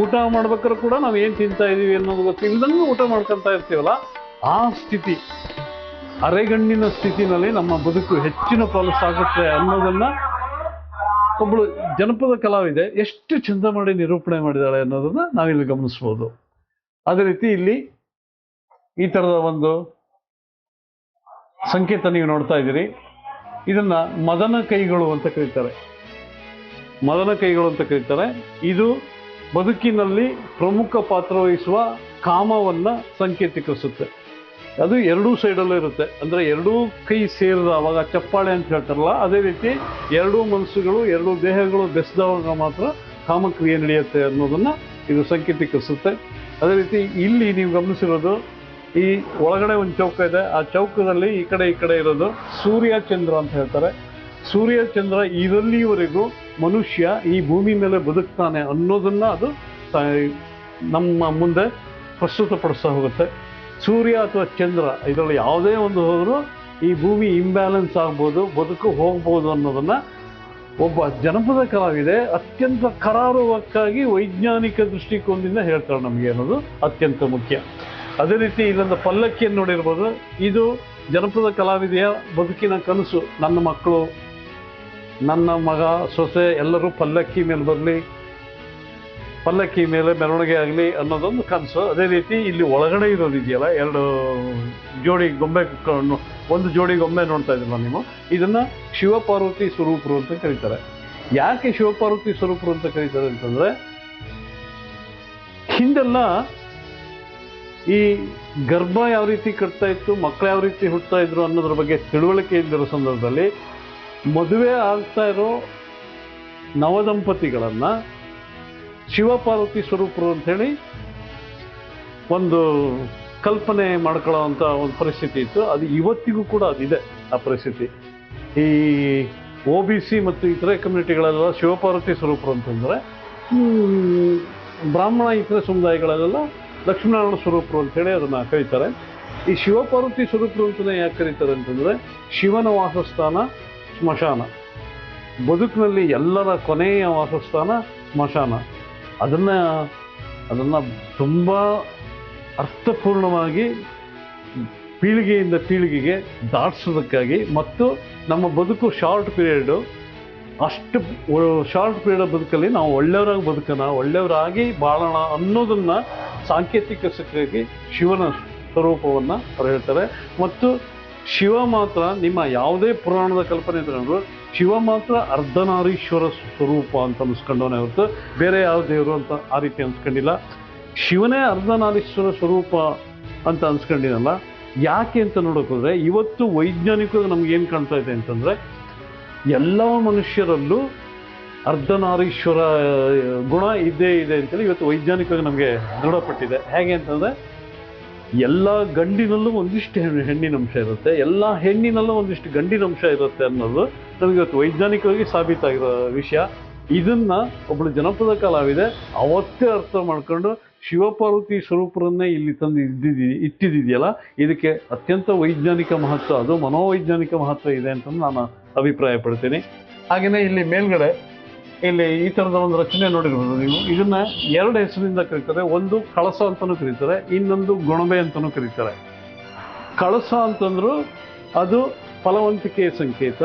ಊಟ ಮಾಡ್ಬೇಕಾದ್ರೆ ಕೂಡ ನಾವು ಏನು ತಿಂತಾ ಇದೀವಿ ಅನ್ನೋದು ಗೊತ್ತಿಲ್ಲದಂಗೆ ಊಟ ಮಾಡ್ಕೊತಾ ಇರ್ತೀವಲ್ಲ ಆ ಸ್ಥಿತಿ, ಅರೆಗಣ್ಣಿನ ಸ್ಥಿತಿನಲ್ಲಿ ನಮ್ಮ ಬದುಕು ಹೆಚ್ಚಿನ ಪಾಲು ಸಾಗುತ್ತೆ ಅನ್ನೋದನ್ನ ಒಬ್ಬಳು ಜನಪದ ಕಲಾವಿದೆ ಎಷ್ಟು ಚಂದ ಮಾಡಿ ನಿರೂಪಣೆ ಮಾಡಿದಾಳೆ ಅನ್ನೋದನ್ನ ನಾವಿಲ್ಲಿ ಗಮನಿಸ್ಬೋದು. ಅದೇ ರೀತಿ ಇಲ್ಲಿ ಈ ಥರದ ಒಂದು ಸಂಕೇತ ನೀವು ನೋಡ್ತಾ ಇದ್ದೀರಿ. ಇದನ್ನ ಮದನ ಕೈಗಳು ಅಂತ ಕರೀತಾರೆ. ಮದನ ಕೈಗಳು ಅಂತ ಕರೀತಾರೆ. ಇದು ಬದುಕಿನಲ್ಲಿ ಪ್ರಮುಖ ಪಾತ್ರ ವಹಿಸುವ ಕಾಮವನ್ನ ಸಂಕೇತಿಕರಿಸುತ್ತೆ. ಅದು ಎರಡೂ ಸೈಡಲ್ಲೂ ಇರುತ್ತೆ. ಅಂದರೆ ಎರಡೂ ಕೈ ಸೇರಿದ ಅವಾಗ ಚಪ್ಪಾಳೆ ಅಂತ ಹೇಳ್ತಾರಲ್ಲ, ಅದೇ ರೀತಿ ಎರಡೂ ಮನಸ್ಸುಗಳು, ಎರಡೂ ದೇಹಗಳು ಬೆಸೆದವಾಗ ಮಾತ್ರ ಕಾಮಕ್ರಿಯೆ ನಡೆಯುತ್ತೆ ಅನ್ನೋದನ್ನು ಇದು ಸಂಕೇತಿಕರಿಸುತ್ತೆ. ಅದೇ ರೀತಿ ಇಲ್ಲಿ ನೀವು ಗಮನಿಸಿರೋದು, ಈ ಒಳಗಡೆ ಒಂದು ಚೌಕ ಇದೆ. ಆ ಚೌಕದಲ್ಲಿ ಈ ಕಡೆ ಈ ಕಡೆ ಇರೋದು ಸೂರ್ಯ ಚಂದ್ರ ಅಂತ ಹೇಳ್ತಾರೆ. ಸೂರ್ಯ ಚಂದ್ರ ಇದಲ್ಲಿವರೆಗೂ ಮನುಷ್ಯ ಈ ಭೂಮಿ ಮೇಲೆ ಬದುಕ್ತಾನೆ ಅನ್ನೋದನ್ನು ಅದು ನಮ್ಮ ಮುಂದೆ ಪ್ರಸ್ತುತಪಡಿಸ್ತಾ ಹೋಗುತ್ತೆ. ಸೂರ್ಯ ಅಥವಾ ಚಂದ್ರ, ಇದರಲ್ಲಿ ಯಾವುದೇ ಒಂದು ಹೋದರೂ ಈ ಭೂಮಿ ಇಂಬ್ಯಾಲೆನ್ಸ್ ಆಗ್ಬೋದು, ಬದುಕು ಹೋಗ್ಬೋದು ಅನ್ನೋದನ್ನು ಒಬ್ಬ ಜನಪದ ಕಲಾವಿದೆ ಅತ್ಯಂತ ಕರಾರುವಕ್ಕಾಗಿ ವೈಜ್ಞಾನಿಕ ದೃಷ್ಟಿಕೋನದಿಂದ ಹೇಳ್ತಾರೆ ನಮಗೆ ಅನ್ನೋದು ಅತ್ಯಂತ ಮುಖ್ಯ. ಅದೇ ರೀತಿ ಇಲ್ಲೊಂದು ಪಲ್ಲಕ್ಕಿಯನ್ನು ನೋಡಿರ್ಬೋದು. ಇದು ಜನಪದ ಕಲಾವಿದೆಯ ಬದುಕಿನ ಕನಸು. ನನ್ನ ಮಕ್ಕಳು, ನನ್ನ ಮಗ, ಸೊಸೆ ಎಲ್ಲರೂ ಪಲ್ಲಕ್ಕಿ ಮೇಲೆ ಬರಲಿ ಪಲ್ಲಕ್ಕಿ ಮೇಲೆ ಮೆರವಣಿಗೆ ಆಗಲಿ ಅನ್ನೋದೊಂದು ಕನಸು. ಅದೇ ರೀತಿ ಇಲ್ಲಿ ಒಳಗಡೆ ಇರೋದಿದೆಯಲ್ಲ ಎರಡು ಜೋಡಿ ಗೊಂಬೆ ಒಂದು ಜೋಡಿ ಗೊಂಬೆ ನೋಡ್ತಾ ಇದ್ರಲ್ಲ ನೀವು? ಇದನ್ನು ಶಿವಪಾರ್ವತಿ ಸ್ವರೂಪರು ಅಂತ ಕರೀತಾರೆ. ಯಾಕೆ ಶಿವಪಾರ್ವತಿ ಸ್ವರೂಪರು ಅಂತ ಕರೀತಾರೆ ಅಂತಂದರೆ, ಹಿಂದೆಲ್ಲ ಈ ಗರ್ಭ ಯಾವ ರೀತಿ ಕಟ್ತಾ ಇತ್ತು ಮಕ್ಕಳು ಯಾವ ರೀತಿ ಹುಟ್ಟುತ್ತಾ ಇದ್ರು ಅನ್ನೋದ್ರ ಬಗ್ಗೆ ತಿಳುವಳಿಕೆ ಇದ್ದಿರೋ ಸಂದರ್ಭದಲ್ಲಿ ಮದುವೆ ಆಗ್ತಾ ಇರೋ ನವದಂಪತಿಗಳನ್ನ ಶಿವಪಾರ್ವತಿ ಸ್ವರೂಪರು ಅಂತೇಳಿ ಒಂದು ಕಲ್ಪನೆ ಮಾಡ್ಕೊಳ್ಳೋವಂಥ ಒಂದು ಪರಿಸ್ಥಿತಿ ಇತ್ತು. ಅದು ಇವತ್ತಿಗೂ ಕೂಡ ಅದಿದೆ ಆ ಪರಿಸ್ಥಿತಿ. ಈ ಒ ಬಿ ಸಿ ಮತ್ತು ಇತರೆ ಕಮ್ಯುನಿಟಿಗಳೆಲ್ಲ ಶಿವಪಾರ್ವತಿ ಸ್ವರೂಪರು ಅಂತಂದರೆ ಬ್ರಾಹ್ಮಣ, ಇತರೆ ಸಮುದಾಯಗಳಲ್ಲೆಲ್ಲ ಲಕ್ಷ್ಮೀನಾರಾಯಣ ಸ್ವರೂಪರು ಅಂತೇಳಿ ಅದನ್ನು ಕರೀತಾರೆ. ಈ ಶಿವಪಾರ್ವತಿ ಸ್ವರೂಪರು ಅಂತಲೇ ಯಾಕೆ ಕರೀತಾರೆ ಅಂತಂದರೆ ಶಿವನ ವಾಸಸ್ಥಾನ ಸ್ಮಶಾನ. ಬದುಕಿನಲ್ಲಿ ಎಲ್ಲರ ಕೊನೆಯ ವಾಸಸ್ಥಾನ ಸ್ಮಶಾನ. ಅದನ್ನು ಅದನ್ನು ತುಂಬ ಅರ್ಥಪೂರ್ಣವಾಗಿ ಪೀಳಿಗೆಯಿಂದ ಪೀಳಿಗೆಗೆ ದಾಟಿಸೋದಕ್ಕಾಗಿ ಮತ್ತು ನಮ್ಮ ಬದುಕು ಶಾರ್ಟ್ ಪೀರಿಯಡು, ಅಷ್ಟು ಶಾರ್ಟ್ ಪೀರಿಯಡ್ ಬದುಕಲ್ಲಿ ನಾವು ಒಳ್ಳೆಯವರಾಗಿ ಬದುಕೋಣ, ಒಳ್ಳೆಯವರಾಗಿ ಬಾಳೋಣ ಅನ್ನೋದನ್ನ ಸಾಂಕೇತಿಕವಾಗಿ ಶಿವನ ಸ್ವರೂಪವನ್ನು ಅವರು ಹೇಳ್ತಾರೆ. ಮತ್ತು ಶಿವ ಮಾತ್ರ ನಿಮ್ಮ ಯಾವುದೇ ಪುರಾಣದ ಕಲ್ಪನೆ ತಗೊಂಡ್ರು ಶಿವ ಮಾತ್ರ ಅರ್ಧನಾರೀಶ್ವರ ಸ್ವರೂಪ ಅಂತ ಅನ್ಸ್ಕೊಂಡವನೇ ಹೊರತು ಬೇರೆ ಯಾವ ದೇವರು ಅಂತ ಆ ರೀತಿ ಅನ್ಸ್ಕೊಂಡಿಲ್ಲ. ಶಿವನೇ ಅರ್ಧನಾರೀಶ್ವರ ಸ್ವರೂಪ ಅಂತ ಅನ್ಸ್ಕೊಂಡಿನಲ್ಲ, ಯಾಕೆ ಅಂತ ನೋಡೋಕೋದ್ರೆ ಇವತ್ತು ವೈಜ್ಞಾನಿಕವಾಗಿ ನಮ್ಗೆ ಏನು ಕಾಣ್ತಾ ಇದೆ ಅಂತಂದ್ರೆ, ಎಲ್ಲ ಮನುಷ್ಯರಲ್ಲೂ ಅರ್ಧನಾರೀಶ್ವರ ಗುಣ ಇದ್ದೇ ಇದೆ ಅಂತೇಳಿ ಇವತ್ತು ವೈಜ್ಞಾನಿಕವಾಗಿ ನಮಗೆ ದೃಢಪಟ್ಟಿದೆ. ಹೇಗೆ ಅಂತಂದ್ರೆ ಎಲ್ಲ ಗಂಡಿನಲ್ಲೂ ಒಂದಿಷ್ಟು ಹೆಣ್ಣು ಹೆಣ್ಣಿನ ಅಂಶ ಇರುತ್ತೆ. ಎಲ್ಲ ಹೆಣ್ಣಿನಲ್ಲೂ ಒಂದಿಷ್ಟು ಗಂಡಿನ ಅಂಶ ಇರುತ್ತೆ ಅನ್ನೋದು ನಮಗೆ ಇವತ್ತು ವೈಜ್ಞಾನಿಕವಾಗಿ ಸಾಬೀತಾಗಿರೋ ವಿಷಯ. ಇದನ್ನು ಒಬ್ಬಳು ಜನಪದ ಕಲಾವಿದೆ ಅವತ್ತೇ ಅರ್ಥ ಮಾಡ್ಕೊಂಡು ಶಿವಪಾರ್ವತಿ ಸ್ವರೂಪರನ್ನೇ ಇಲ್ಲಿ ತಂದು ಇದ್ದಿದ್ದಿ ಇಟ್ಟಿದ್ದಿದೆಯಲ್ಲ? ಇದಕ್ಕೆ ಅತ್ಯಂತ ವೈಜ್ಞಾನಿಕ ಮಹತ್ವ, ಅದು ಮನೋವೈಜ್ಞಾನಿಕ ಮಹತ್ವ ಇದೆ ಅಂತ ನಾನು ಅಭಿಪ್ರಾಯ ಪಡ್ತೀನಿ ಹಾಗೆಯೇ ಇಲ್ಲಿ ಮೇಲ್ಗಡೆ ಇಲ್ಲಿ ಈ ಥರದ ಒಂದು ರಚನೆ ನೋಡಿರ್ಬೋದು ನೀವು. ಇದನ್ನ ಎರಡು ಹೆಸರಿಂದ ಕರೀತಾರೆ. ಒಂದು ಕಳಸ ಅಂತಲೂ ಕರೀತಾರೆ. ಇನ್ನೊಂದು ಗೊಣಬೆ ಅಂತಲೂ ಕರೀತಾರೆ. ಕಳಸ ಅಂತಂದ್ರು ಅದು ಫಲವಂತಿಕೆಯ ಸಂಕೇತ.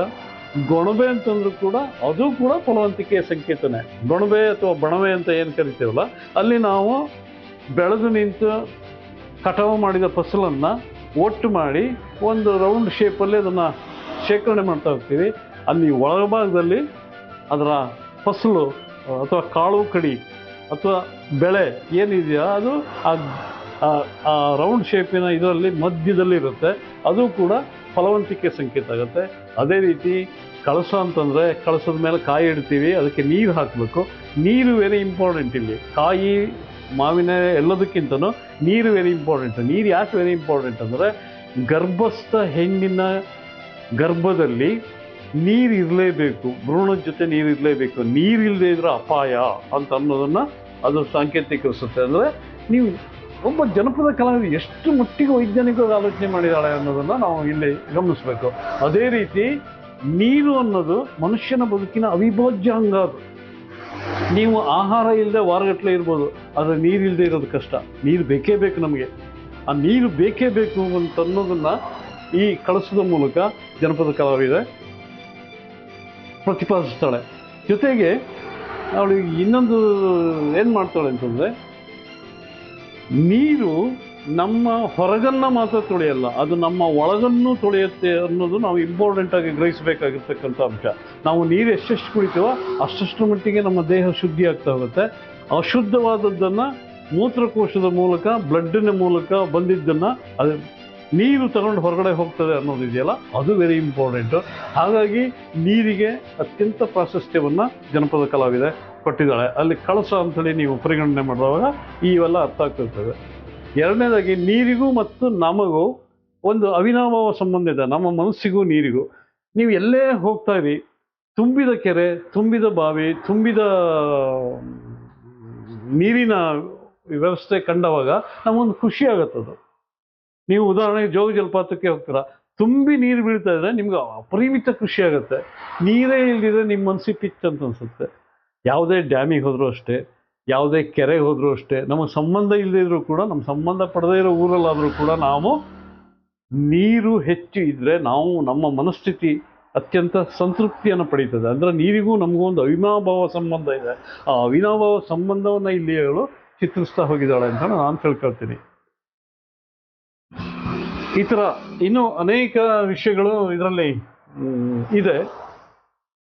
ಗೊಣಬೆ ಅಂತಂದ್ರು ಕೂಡ ಅದು ಕೂಡ ಫಲವಂತಿಕೆಯ ಸಂಕೇತನೇ. ಗೊಣಬೆ ಅಥವಾ ಬಣವೆ ಅಂತ ಏನು ಕರಿತೀವಲ್ಲ, ಅಲ್ಲಿ ನಾವು ಬೆಳೆದು ನಿಂತು ಕಟಾವು ಮಾಡಿದ ಫಸಲನ್ನು ಒಟ್ಟು ಮಾಡಿ ಒಂದು ರೌಂಡ್ ಶೇಪಲ್ಲಿ ಅದನ್ನು ಶೇಖರಣೆ ಮಾಡ್ತಾ ಹೋಗ್ತೀವಿ. ಅಲ್ಲಿ ಒಳಭಾಗದಲ್ಲಿ ಅದರ ಫಸಲು, ಅಥವಾ ಕಾಳು ಕಡಿ, ಅಥವಾ ಬೆಳೆ ಏನಿದೆಯಾ ಅದು ಆ- ರೌಂಡ್ ಶೇಪಿನ ಇದರಲ್ಲಿ ಮಧ್ಯದಲ್ಲಿ ಇರುತ್ತೆ. ಅದು ಕೂಡ ಫಲವಂತಿಕೆ ಸಂಕೇತ ಆಗುತ್ತೆ. ಅದೇ ರೀತಿ ಕಳಸ ಅಂತಂದರೆ ಕಳಸದ ಮೇಲೆ ಕಾಯಿ ಇಡ್ತೀವಿ, ಅದಕ್ಕೆ ನೀರು ಹಾಕಬೇಕು. ನೀರು ವೆರಿ ಇಂಪಾರ್ಟೆಂಟ್ ಇಲ್ಲಿ. ಕಾಯಿ, ಮಾವಿನ ಎಲ್ಲದಕ್ಕಿಂತನೂ ನೀರು ವೆರಿ ಇಂಪಾರ್ಟೆಂಟ್ ನೀರು ಯಾಕೆ ವೆರಿ ಇಂಪಾರ್ಟೆಂಟ್ ಅಂದರೆ ಗರ್ಭಸ್ಥ ಹೆಣ್ಣಿನ ಗರ್ಭದಲ್ಲಿ ನೀರು ಇರಲೇಬೇಕು ಭ್ರೂಣದ ಜೊತೆ ನೀರು ಇರಲೇಬೇಕು ನೀರು ಇಲ್ಲದೆ ಇದ್ರೆ ಅಪಾಯ ಅಂತ ಅನ್ನೋದನ್ನ ಅದು ಸಾಂಕೇತಿಕರಿಸುತ್ತೆ. ಅಂದರೆ ನೀವು ಒಬ್ಬ ಜನಪದ ಕಲಾವಿದ ಎಷ್ಟು ಮಟ್ಟಿಗೆ ವೈಜ್ಞಾನಿಕವಾಗಿ ಆಲೋಚನೆ ಮಾಡಿದ್ದಾಳೆ ಅನ್ನೋದನ್ನ ನಾವು ಇಲ್ಲಿ ಗಮನಿಸಬೇಕು. ಅದೇ ರೀತಿ ನೀರು ಅನ್ನೋದು ಮನುಷ್ಯನ ಬದುಕಿನ ಅವಿಭಾಜ್ಯ ಅಂಗ ಅದು. ನೀವು ಆಹಾರ ಇಲ್ಲದೆ ವಾರಗಟ್ಟಲೆ ಇರ್ಬೋದು, ಆದರೆ ನೀರು ಇಲ್ಲದೆ ಇರೋದು ಕಷ್ಟ. ನೀರು ಬೇಕೇ ಬೇಕು ನಮಗೆ. ಆ ನೀರು ಬೇಕೇ ಬೇಕು ಅಂತ ಅನ್ನೋದನ್ನ ಈ ಕಳಿಸೋದ ಮೂಲಕ ಜನಪದ ಕಲಾವಿದೆ ಪ್ರತಿಪಾದಿಸ್ತಾಳೆ ಜೊತೆಗೆ ಅವಳು ಇನ್ನೊಂದು ಏನು ಮಾಡ್ತಾಳೆ ಅಂತಂದರೆ, ನೀರು ನಮ್ಮ ಹೊರಗನ್ನು ಮಾತ್ರ ತೊಳೆಯಲ್ಲ, ಅದು ನಮ್ಮ ಒಳಗನ್ನು ತೊಳೆಯುತ್ತೆ ಅನ್ನೋದು ನಾವು ಇಂಪಾರ್ಟೆಂಟಾಗಿ ಗ್ರಹಿಸಬೇಕಾಗಿರ್ತಕ್ಕಂಥ ಅಂಶ. ನಾವು ನೀರು ಎಷ್ಟೆಷ್ಟು ಕುಡಿತೀವೋ ಅಷ್ಟಷ್ಟು ಮಟ್ಟಿಗೆ ನಮ್ಮ ದೇಹ ಶುದ್ಧಿ ಆಗ್ತಾ ಹೋಗುತ್ತೆ. ಅಶುದ್ಧವಾದದ್ದನ್ನು ಮೂತ್ರಕೋಶದ ಮೂಲಕ ಬ್ಲಡ್ಡಿನ ಮೂಲಕ ಬಂದಿದ್ದನ್ನು ಅದು ನೀರು ತಗೊಂಡು ಹೊರಗಡೆ ಹೋಗ್ತದೆ ಅನ್ನೋದು ಇದೆಯಲ್ಲ, ಅದು ವೆರಿ ಇಂಪಾರ್ಟೆಂಟು ಹಾಗಾಗಿ ನೀರಿಗೆ ಅತ್ಯಂತ ಪ್ರಾಶಸ್ತ್ಯವನ್ನು ಜನಪದ ಕಲಾವಿದೆ ಕೊಟ್ಟಿದ್ದಾಳೆ. ಅಲ್ಲಿ ಕಳಸ ಅಂತೇಳಿ ನೀವು ಪರಿಗಣನೆ ಮಾಡಿದಾಗ ಇವೆಲ್ಲ ಅರ್ಥ ಆಗ್ತಿರ್ತದೆ. ಎರಡನೇದಾಗಿ, ನೀರಿಗೂ ಮತ್ತು ನಮಗೂ ಒಂದು ಅವಿನಾಭಾವ ಸಂಬಂಧ ಇದೆ. ನಮ್ಮ ಮನಸ್ಸಿಗೂ ನೀರಿಗೂ. ನೀವು ಎಲ್ಲೇ ಹೋಗ್ತಾ ಇರಿ, ತುಂಬಿದ ಕೆರೆ, ತುಂಬಿದ ಬಾವಿ, ತುಂಬಿದ ನೀರಿನ ವ್ಯವಸ್ಥೆ ಕಂಡವಾಗ ನಮಗೊಂದು ಖುಷಿ ಆಗತ್ತದು. ನೀವು ಉದಾಹರಣೆಗೆ ಜೋಗ ಜಲಪಾತಕ್ಕೆ ಹೋಗ್ತೀರಾ, ತುಂಬಿ ನೀರು ಬೀಳ್ತಾ ಇದ್ರೆ ನಿಮ್ಗೆ ಅಪರಿಮಿತ ಖುಷಿ ಆಗುತ್ತೆ. ನೀರೇ ಇಲ್ದಿದ್ರೆ ನಿಮ್ಮ ಮನಸ್ಸಿಗೆ ಪಿಚ್ ಅಂತ ಅನ್ಸುತ್ತೆ. ಯಾವುದೇ ಡ್ಯಾಮಿಗೆ ಹೋದರೂ ಅಷ್ಟೇ, ಯಾವುದೇ ಕೆರೆಗೆ ಹೋದರೂ ಅಷ್ಟೇ ನಮಗೆ ಸಂಬಂಧ ಇಲ್ಲದಿದ್ರೂ ಕೂಡ, ನಮ್ಮ ಸಂಬಂಧ ಪಡೆದೇ ಇರೋ ಊರಲ್ಲಾದರೂ ಕೂಡ ನಾವು ನೀರು ಹೆಚ್ಚು ಇದ್ದರೆ ನಾವು ನಮ್ಮ ಮನಸ್ಥಿತಿ ಅತ್ಯಂತ ಸಂತೃಪ್ತಿಯನ್ನು ಪಡೀತದೆ. ಅಂದರೆ ನೀರಿಗೂ ನಮಗೂ ಒಂದು ಅವಿನಾಭಾವ ಸಂಬಂಧ ಇದೆ. ಆ ಅವಿನಾಭಾವ ಸಂಬಂಧವನ್ನು ಇಲ್ಲಿ ಅವಳು ಚಿತ್ರಿಸ್ತಾ ಹೋಗಿದ್ದಾಳೆ ಅಂತ ನಾನು ತಿಳ್ಕೊಳ್ತೀನಿ ಈ ಥರ ಇನ್ನೂ ಅನೇಕ ವಿಷಯಗಳು ಇದರಲ್ಲಿ ಇದೆ.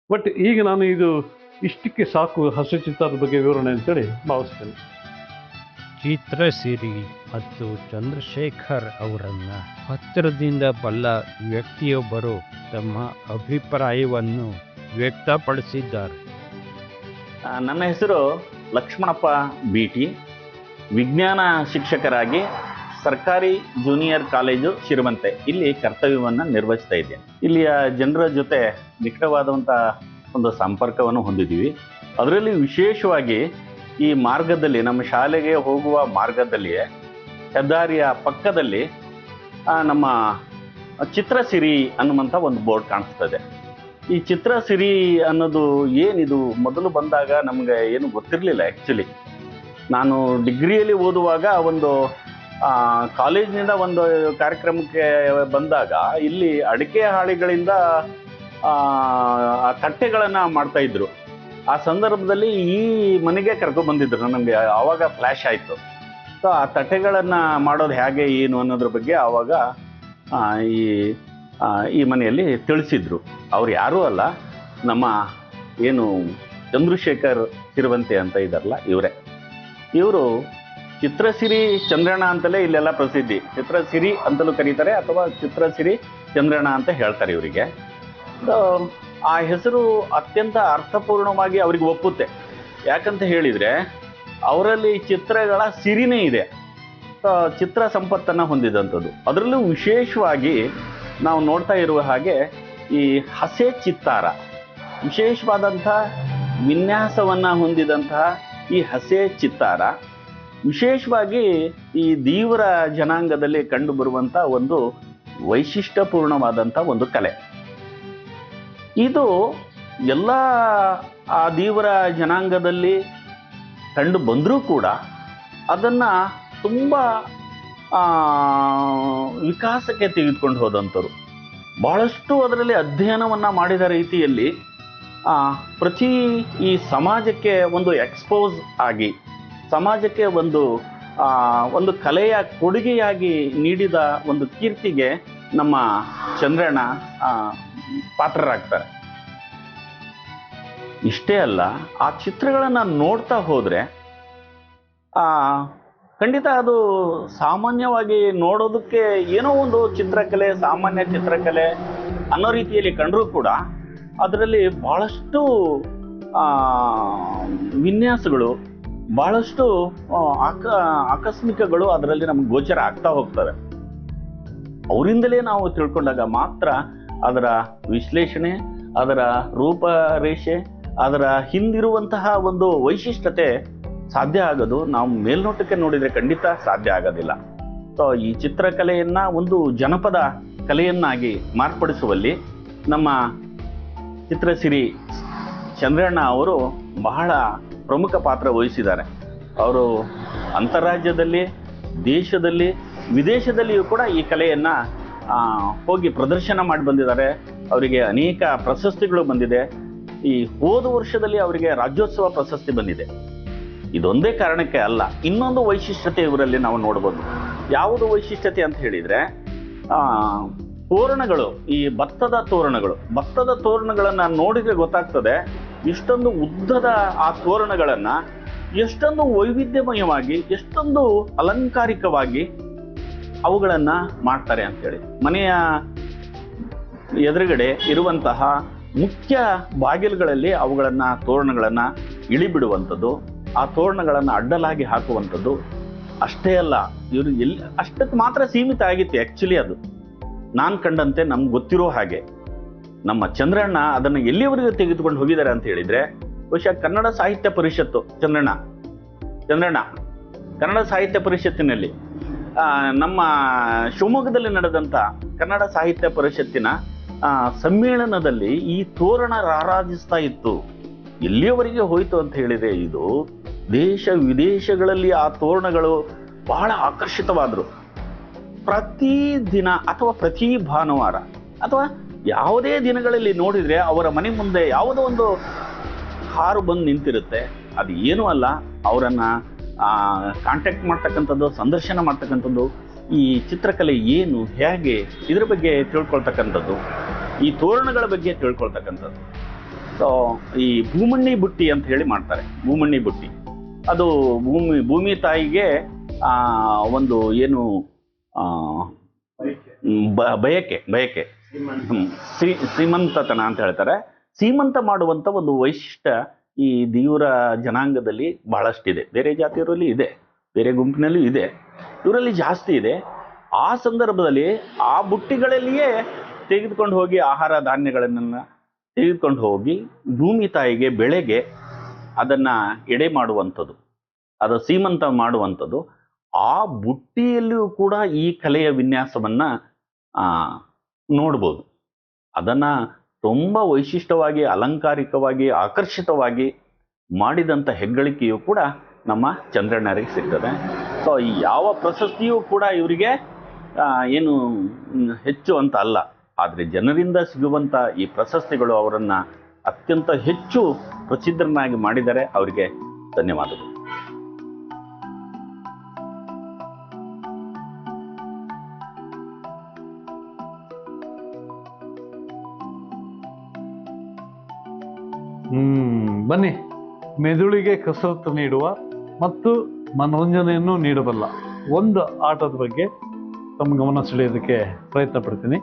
ಬಟ್ ಈಗ ನಾನು ಇದು ಇಷ್ಟಕ್ಕೆ ಸಾಕು ಹಸು ಚಿತ್ರದ ಬಗ್ಗೆ ವಿವರಣೆ ಅಂತೇಳಿ ಭಾವಿಸ್ತೇನೆ. ಚಿತ್ರಸಿರಿ ಮತ್ತು ಚಂದ್ರಶೇಖರ್ ಅವರನ್ನ ಹತ್ತಿರದಿಂದ ಬಲ್ಲ ವ್ಯಕ್ತಿಯೊಬ್ಬರು ತಮ್ಮ ಅಭಿಪ್ರಾಯವನ್ನು ವ್ಯಕ್ತಪಡಿಸಿದ್ದಾರೆ. ನನ್ನ ಹೆಸರು ಲಕ್ಷ್ಮಣಪ್ಪ ಬಿ ಟಿ ವಿಜ್ಞಾನ ಶಿಕ್ಷಕರಾಗಿ ಸರ್ಕಾರಿ ಜೂನಿಯರ್ ಕಾಲೇಜು ಶಿರುವಂತೆ ಇಲ್ಲಿ ಕರ್ತವ್ಯವನ್ನು ನಿರ್ವಹಿಸ್ತಾ ಇದ್ದೇನೆ. ಇಲ್ಲಿಯ ಜನರ ಜೊತೆ ನಿಕಟವಾದಂಥ ಒಂದು ಸಂಪರ್ಕವನ್ನು ಹೊಂದಿದ್ದೀವಿ. ಅದರಲ್ಲಿ ವಿಶೇಷವಾಗಿ ಈ ಮಾರ್ಗದಲ್ಲಿ, ನಮ್ಮ ಶಾಲೆಗೆ ಹೋಗುವ ಮಾರ್ಗದಲ್ಲಿಯೇ ಹೆದ್ದಾರಿಯ ಪಕ್ಕದಲ್ಲಿ ನಮ್ಮ ಚಿತ್ರಸಿರಿ ಅನ್ನುವಂಥ ಒಂದು ಬೋರ್ಡ್ ಕಾಣಿಸ್ತದೆ ಈ ಚಿತ್ರಸಿರಿ ಅನ್ನೋದು ಏನಿದು? ಮೊದಲು ಬಂದಾಗ ನಮಗೆ ಏನು ಗೊತ್ತಿರಲಿಲ್ಲ ಆ್ಯಕ್ಚುಲಿ ನಾನು ಡಿಗ್ರಿಯಲ್ಲಿ ಓದುವಾಗ ಒಂದು ಕಾಲೇಜಿನಿಂದ ಒಂದು ಕಾರ್ಯಕ್ರಮಕ್ಕೆ ಬಂದಾಗ ಇಲ್ಲಿ ಅಡಿಕೆ ಹಾಳಿಗಳಿಂದ ತಟ್ಟೆಗಳನ್ನು ಮಾಡ್ತಾ ಇದ್ರು. ಆ ಸಂದರ್ಭದಲ್ಲಿ ಈ ಮನೆಗೆ ಕರ್ಕೊ ಬಂದಿದ್ರು ನಮಗೆ, ಆವಾಗ ಫ್ಲ್ಯಾಶ್ ಆಯಿತು. ಸೊ ಆ ತಟ್ಟೆಗಳನ್ನು ಮಾಡೋದು ಹೇಗೆ, ಏನು ಅನ್ನೋದ್ರ ಬಗ್ಗೆ ಆವಾಗ ಈ ಈ ಮನೆಯಲ್ಲಿ ತಿಳಿಸಿದ್ರು. ಅವ್ರು ಯಾರೂ ಅಲ್ಲ, ನಮ್ಮ ಏನು ಚಂದ್ರಶೇಖರ್ ಸಿರುವಂತೆ ಅಂತ ಇದ್ದಾರಲ್ಲ, ಇವರೇ. ಇವರು ಚಿತ್ರಸಿರಿ ಚಂದ್ರಣ ಅಂತಲೇ ಇಲ್ಲೆಲ್ಲ ಪ್ರಸಿದ್ಧಿ. ಚಿತ್ರಸಿರಿ ಅಂತಲೂ ಕರೀತಾರೆ ಅಥವಾ ಚಿತ್ರಸಿರಿ ಚಂದ್ರಣ ಅಂತ ಹೇಳ್ತಾರೆ ಇವರಿಗೆ. ಆ ಹೆಸರು ಅತ್ಯಂತ ಅರ್ಥಪೂರ್ಣವಾಗಿ ಅವರಿಗೆ ಒಪ್ಪುತ್ತೆ. ಯಾಕಂತ ಹೇಳಿದರೆ ಅವರಲ್ಲಿ ಚಿತ್ರಗಳ ಸಿರಿನೇ ಇದೆ. ಚಿತ್ರ ಸಂಪತ್ತನ್ನು ಹೊಂದಿದಂಥದ್ದು. ಅದರಲ್ಲೂ ವಿಶೇಷವಾಗಿ ನಾವು ನೋಡ್ತಾ ಇರುವ ಹಾಗೆ ಈ ಹಸೆ ಚಿತ್ತಾರ, ವಿಶೇಷವಾದಂಥ ವಿನ್ಯಾಸವನ್ನು ಹೊಂದಿದಂತಹ ಈ ಹಸೆ ಚಿತ್ತಾರ ವಿಶೇಷವಾಗಿ ಈ ದೀವ್ರ ಜನಾಂಗದಲ್ಲಿ ಕಂಡುಬರುವಂಥ ಒಂದು ವೈಶಿಷ್ಟ್ಯಪೂರ್ಣವಾದಂಥ ಒಂದು ಕಲೆ. ಇದು ಎಲ್ಲ ಆ ದೀವ್ರ ಜನಾಂಗದಲ್ಲಿ ಕಂಡು ಬಂದರೂ ಕೂಡ ಅದನ್ನು ತುಂಬ ವಿಕಾಸಕ್ಕೆ ತೆಗೆದುಕೊಂಡು ಹೋದಂಥವ್ರು. ಬಹಳಷ್ಟು ಅದರಲ್ಲಿ ಅಧ್ಯಯನವನ್ನು ಮಾಡಿದ ರೀತಿಯಲ್ಲಿ ಪ್ರತಿ ಈ ಸಮಾಜಕ್ಕೆ ಒಂದು ಎಕ್ಸ್ಪೋಸ್ ಆಗಿ ಸಮಾಜಕ್ಕೆ ಒಂದು ಒಂದು ಕಲೆಯ ಕೊಡುಗೆಯಾಗಿ ನೀಡಿದ ಒಂದು ಕೀರ್ತಿಗೆ ನಮ್ಮ ಚಂದ್ರಣ್ಣ ಪಾತ್ರರಾಗ್ತಾರೆ. ಇಷ್ಟೇ ಅಲ್ಲ ಆ ಚಿತ್ರಗಳನ್ನು ನೋಡ್ತಾ ಹೋದರೆ ಖಂಡಿತ ಅದು ಸಾಮಾನ್ಯವಾಗಿ ನೋಡೋದಕ್ಕೆ ಏನೋ ಒಂದು ಚಿತ್ರಕಲೆ ಸಾಮಾನ್ಯ ಚಿತ್ರಕಲೆ ಅನ್ನೋ ರೀತಿಯಲ್ಲಿ ಕಂಡರೂ ಕೂಡ ಅದರಲ್ಲಿ ಬಹಳಷ್ಟು ಆ, ವಿನ್ಯಾಸಗಳು ಬಹಳಷ್ಟು ಆಕ, ಆಕಸ್ಮಿಕಗಳು ಅದರಲ್ಲಿ ನಮ್ಗೆ ಗೋಚರ ಆಗ್ತಾ ಹೋಗ್ತವೆ. ಅವರಿಂದಲೇ ನಾವು ತಿಳ್ಕೊಂಡಾಗ ಮಾತ್ರ ಅದರ ವಿಶ್ಲೇಷಣೆ, ಅದರ ರೂಪರೇಷೆ, ಅದರ ಹಿಂದಿರುವಂತಹ ಒಂದು ವೈಶಿಷ್ಟ್ಯತೆ ಸಾಧ್ಯ ಆಗೋದು. ನಾವು ಮೇಲ್ನೋಟಕ್ಕೆ ನೋಡಿದರೆ ಖಂಡಿತ ಸಾಧ್ಯ ಆಗೋದಿಲ್ಲ. ಸೊ, ಈ ಚಿತ್ರಕಲೆಯನ್ನು ಒಂದು ಜನಪದ ಕಲೆಯನ್ನಾಗಿ ಮಾರ್ಪಡಿಸುವಲ್ಲಿ ನಮ್ಮ ಚಿತ್ರಸಿರಿ ಚಂದ್ರಣ್ಣ ಅವರು ಬಹಳ ಪ್ರಮುಖ ಪಾತ್ರ ವಹಿಸಿದ್ದಾರೆ. ಅವರು ಅಂತಾರಾಜ್ಯದಲ್ಲಿ ದೇಶದಲ್ಲಿ, ವಿದೇಶದಲ್ಲಿಯೂ ಕೂಡ ಈ ಕಲೆಯನ್ನ ಹೋಗಿ ಪ್ರದರ್ಶನ ಮಾಡಿ ಬಂದಿದ್ದಾರೆ. ಅವರಿಗೆ ಅನೇಕ ಪ್ರಶಸ್ತಿಗಳು ಬಂದಿದೆ. ಈ ಹೋದ ವರ್ಷದಲ್ಲಿ ಅವರಿಗೆ ರಾಜ್ಯೋತ್ಸವ ಪ್ರಶಸ್ತಿ ಬಂದಿದೆ. ಇದೊಂದೇ ಕಾರಣಕ್ಕೆ ಅಲ್ಲ, ಇನ್ನೊಂದು ವೈಶಿಷ್ಟ್ಯತೆ ಇವರಲ್ಲಿ ನಾವು ನೋಡ್ಬೋದು. ಯಾವುದು ವೈಶಿಷ್ಟ್ಯತೆ ಅಂತ ಹೇಳಿದರೆ ತೋರಣಗಳು, ಈ ಭತ್ತದ ತೋರಣಗಳು. ಭತ್ತದ ತೋರಣಗಳನ್ನು ನೋಡಿದರೆ ಗೊತ್ತಾಗ್ತದೆ ಇಷ್ಟೊಂದು ಉದ್ದದ ಆ ತೋರಣಗಳನ್ನು, ಎಷ್ಟೊಂದು ವೈವಿಧ್ಯಮಯವಾಗಿ, ಎಷ್ಟೊಂದು ಅಲಂಕಾರಿಕವಾಗಿ ಅವುಗಳನ್ನು ಮಾಡ್ತಾರೆ ಅಂತೇಳಿ. ಮನೆಯ ಎದುರುಗಡೆ ಇರುವಂತಹ ಮುಖ್ಯ ಬಾಗಿಲುಗಳಲ್ಲಿ ಅವುಗಳನ್ನ, ತೋರಣಗಳನ್ನು ಇಳಿಬಿಡುವಂಥದ್ದು, ಆ ತೋರಣಗಳನ್ನು ಅಡ್ಡಲಾಗಿ ಹಾಕುವಂಥದ್ದು ಅಷ್ಟೇ ಅಲ್ಲ. ಇವರು ಎಲ್ಲಿ ಅಷ್ಟಕ್ಕೆ ಮಾತ್ರ ಸೀಮಿತ ಆಗಿತ್ತು ಆ್ಯಕ್ಚುಲಿ ಅದು. ನಾನು ಕಂಡಂತೆ ನಮ್ಗೆ ಗೊತ್ತಿರೋ ಹಾಗೆ. ನಮ್ಮ ಚಂದ್ರಣ್ಣ ಅದನ್ನು ಎಲ್ಲಿವರೆಗೆ ತೆಗೆದುಕೊಂಡು ಹೋಗಿದ್ದಾರೆ ಅಂತ ಹೇಳಿದ್ರೆ, ಬಹುಶಃ ಕನ್ನಡ ಸಾಹಿತ್ಯ ಪರಿಷತ್ತು, ಚಂದ್ರಣ್ಣ. ಚಂದ್ರಣ್ಣ, ಕನ್ನಡ ಸಾಹಿತ್ಯ ಪರಿಷತ್ತಿನಲ್ಲಿ. ನಮ್ಮ ಶಿವಮೊಗ್ಗದಲ್ಲಿ ನಡೆದಂಥ ಕನ್ನಡ ಸಾಹಿತ್ಯ ಪರಿಷತ್ತಿನ ಸಮ್ಮೇಳನದಲ್ಲಿ ಈ ತೋರಣ ರಾರಾಜಿಸ್ತಾ ಇತ್ತು. ಎಲ್ಲಿಯವರೆಗೆ ಹೋಯಿತು ಅಂತ ಹೇಳಿದರೆ, ಇದು ದೇಶ ವಿದೇಶಗಳಲ್ಲಿ ಆ ತೋರಣಗಳು ಬಹಳ ಆಕರ್ಷಿತವಾದರು. ಪ್ರತಿ ದಿನ ಅಥವಾ ಪ್ರತಿ ಭಾನುವಾರ ಅಥವಾ ಯಾವುದೇ ದಿನಗಳಲ್ಲಿ ನೋಡಿದರೆ ಅವರ ಮನೆ ಮುಂದೆ ಯಾವುದೋ ಒಂದು ಕಾರು ಬಂದು ನಿಂತಿರುತ್ತೆ. ಅದು ಏನೂ ಅಲ್ಲ. ಅವರನ್ನು ಕಾಂಟ್ಯಾಕ್ಟ್ ಮಾಡ್ತಕ್ಕಂಥದ್ದು ಸಂದರ್ಶನ ಮಾಡ್ತಕ್ಕಂಥದ್ದು ಈ ಚಿತ್ರಕಲೆ ಏನು ಹೇಗೆ ಇದ್ರ ಬಗ್ಗೆ ತಿಳ್ಕೊಳ್ತಕ್ಕಂಥದ್ದು ಈ ತೋರಣಗಳ ಬಗ್ಗೆ ತಿಳ್ಕೊಳ್ತಕ್ಕಂಥದ್ದು. ಸೊ ಈ ಭೂಮಣ್ಣಿ ಬುಟ್ಟಿ ಅಂತ ಹೇಳಿ ಮಾಡ್ತಾರೆ. ಭೂಮಣ್ಣಿ ಬುಟ್ಟಿ. ಅದು ಭೂಮಿ ಭೂಮಿ ತಾಯಿಗೆ ಒಂದು ಏನು ಬಯಕೆ ಬಯಕೆ. ಶ್ರೀ ಶ್ರೀಮಂತತನ ಅಂತ ಹೇಳ್ತಾರೆ. ಸೀಮಂತ ಮಾಡುವಂತ ಒಂದು ವೈಶಿಷ್ಟ್ಯ ಈ ದೇವರ ಜನಾಂಗದಲ್ಲಿ ಬಹಳಷ್ಟಿದೆ. ಬೇರೆ ಜಾತಿಯವರಲ್ಲಿ ಇದೆ ಬೇರೆ ಗುಂಪಿನಲ್ಲೂ ಇದೆ ಇವರಲ್ಲಿ ಜಾಸ್ತಿ ಇದೆ. ಆ ಸಂದರ್ಭದಲ್ಲಿ ಆ ಬುಟ್ಟಿಗಳಲ್ಲಿಯೇ ತೆಗೆದುಕೊಂಡು ಹೋಗಿ ಆಹಾರ ಧಾನ್ಯಗಳನ್ನು ತೆಗೆದುಕೊಂಡು ಹೋಗಿ ಭೂಮಿ ತಾಯಿಗೆ ಬೆಳೆಗೆ ಅದನ್ನ ಎಡೆ ಮಾಡುವಂಥದ್ದು ಅದು ಸೀಮಂತ ಮಾಡುವಂಥದ್ದು. ಆ ಬುಟ್ಟಿಯಲ್ಲಿಯೂ ಕೂಡ ಈ ಕಲೆಯ ವಿನ್ಯಾಸವನ್ನ ಆ, ನೋಡ್ಬೋದು. ಅದನ್ನು ತುಂಬ ವೈಶಿಷ್ಟ್ಯವಾಗಿ, ಅಲಂಕಾರಿಕವಾಗಿ, ಆಕರ್ಷಿತವಾಗಿ ಮಾಡಿದಂಥ ಹೆಗ್ಗಳಿಕೆಯು ಕೂಡ ನಮ್ಮ ಚಂದ್ರಣ್ಣರಿಗೆ ಸಿಗ್ತದೆ. ಸೊ ಯಾವ ಪ್ರಶಸ್ತಿಯೂ ಕೂಡ ಇವರಿಗೆ ಏನು ಹೆಚ್ಚು ಅಂತ ಅಲ್ಲ. ಆದರೆ ಜನರಿಂದ ಸಿಗುವಂಥ ಈ ಪ್ರಶಸ್ತಿಗಳು ಅವರನ್ನು ಅತ್ಯಂತ ಹೆಚ್ಚು ಪ್ರಸಿದ್ಧರನ್ನಾಗಿ ಮಾಡಿದ್ದಾರೆ ಅವರಿಗೆ ಧನ್ಯವಾದಗಳು. ಬನ್ನಿ. ಮೆದುಳಿಗೆ ಕಸರತ್ತು ನೀಡುವ ಮತ್ತು ಮನೋರಂಜನೆಯನ್ನು ನೀಡಬಲ್ಲ ಒಂದು ಆಟದ ಬಗ್ಗೆ ತಮ್ಮ ಗಮನ ಸೆಳೆಯೋದಕ್ಕೆ ಪ್ರಯತ್ನ ಪಡ್ತೀನಿ